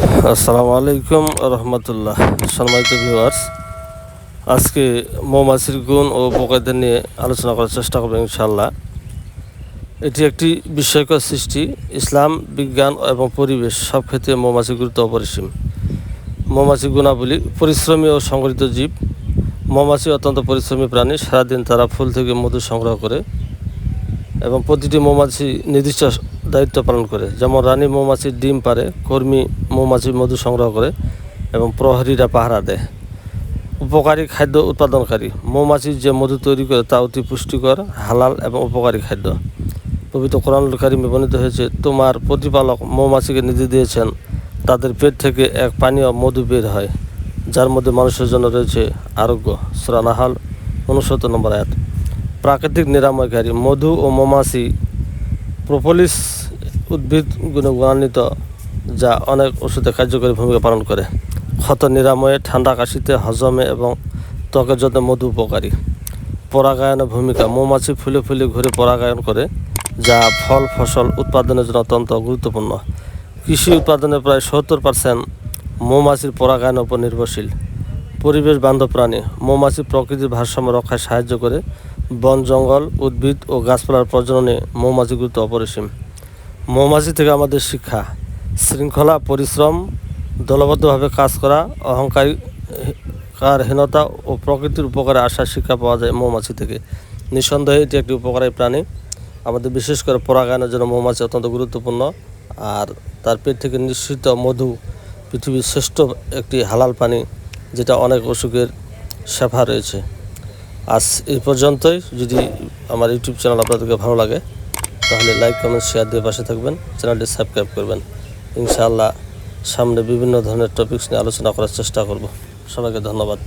আসসালামু আলাইকুম রহমতুল্লাহ। সম্মানিত ভিউয়ার্স, আজকে মৌমাছির গুণ ও উপকারিতা নিয়ে আলোচনা করার চেষ্টা করব ইনশাল্লাহ এটি একটি বিস্ময়কর সৃষ্টি, ইসলাম, বিজ্ঞান এবং পরিবেশ সব ক্ষেত্রে মৌমাছির গুরুত্ব অপরিসীম। মৌমাছির গুণাবলী পরিশ্রমী ও সংগঠিত জীব। মৌমাছি অত্যন্ত পরিশ্রমী প্রাণী, সারাদিন তারা ফুল থেকে মধু সংগ্রহ করে এবং প্রতিটি মৌমাছি নির্দিষ্ট দায়িত্ব পালন করে। যেমন রানী মৌমাছির ডিম পারে, কর্মী মৌমাছি মধু সংগ্রহ করে এবং প্রহরীরা পাহারা দেয়। উপকারী খাদ্য উৎপাদনকারী। মৌমাছির যে মধু তৈরি করে তা অতি পুষ্টিকর, হালাল এবং উপকারী খাদ্য। পবিত্র কোরআনুল কারিমে হয়েছে, তোমার প্রতিপালক মৌমাছিকে নির্দেশ দিয়েছেন, তাদের পেট থেকে এক পানীয় মধু বের হয়, যার মধ্যে মানুষের জন্য রয়েছে আরোগ্য। সুরানাহাল উনসত্তর নম্বর আয়াত। প্রাকৃতিক নিরাময়কারী মধু ও মৌমাছি প্রোপোলিস উদ্ভিদ গুণে গুণান্বিত, যা অনেক ওষুধে কার্যকরী ভূমিকা পালন করে। ক্ষত নিরাময়ে, ঠান্ডা কাশিতে হজমে এবং ত্বকের যত্নে মধু উপকারী। পরাগায়নের ভূমিকা, মৌমাছি ফুলে ফুলে ঘুরে পরাগায়ন করে, যা ফল, ফসল উৎপাদনের জন্য অত্যন্ত গুরুত্বপূর্ণ। কৃষি উৎপাদনে প্রায় সত্তর পার্সেন্ট মৌমাছির পরাগায়নের উপর নির্ভরশীল। পরিবেশ বান্ধব প্রাণী, মৌমাছি প্রকৃতির ভারসাম্য রক্ষায় সাহায্য করে বন, জঙ্গল, উদ্ভিদ ও গাছপালার প্রজননে মৌমাছি গুরুত্ব অপরিসীম। মৌমাছি থেকে আমাদের শিক্ষা, শৃঙ্খলা, পরিশ্রম, দলবদ্ধভাবে কাজ করা, অহংকারী, কারহীনতা ও প্রকৃতির উপকারে আসার শিক্ষা পাওয়া যায় মৌমাছি থেকে। নিঃসন্দেহে এটি একটি উপকারী প্রাণী। আমাদের বিশেষ করে পরাগায়নের জন্য মৌমাছি অত্যন্ত গুরুত্বপূর্ণ। আর তার পেট থেকে নিঃসৃত মধু পৃথিবীর শ্রেষ্ঠ একটি হালাল পানি যেটা অনেক অসুখের শেফা রয়েছে। আজ এ পর্যন্তই। যদি আমার ইউটিউব চ্যানেল আপনাদেরকে ভালো লাগে, তাহলে লাইক, কমেন্ট, শেয়ার দিয়ে পাশে থাকবেন, চ্যানেলটি সাবস্ক্রাইব করবেন। ইনশাআল্লাহ সামনে বিভিন্ন ধরনের টপিক্স নিয়ে আলোচনা করার চেষ্টা করব। সবাইকে ধন্যবাদ।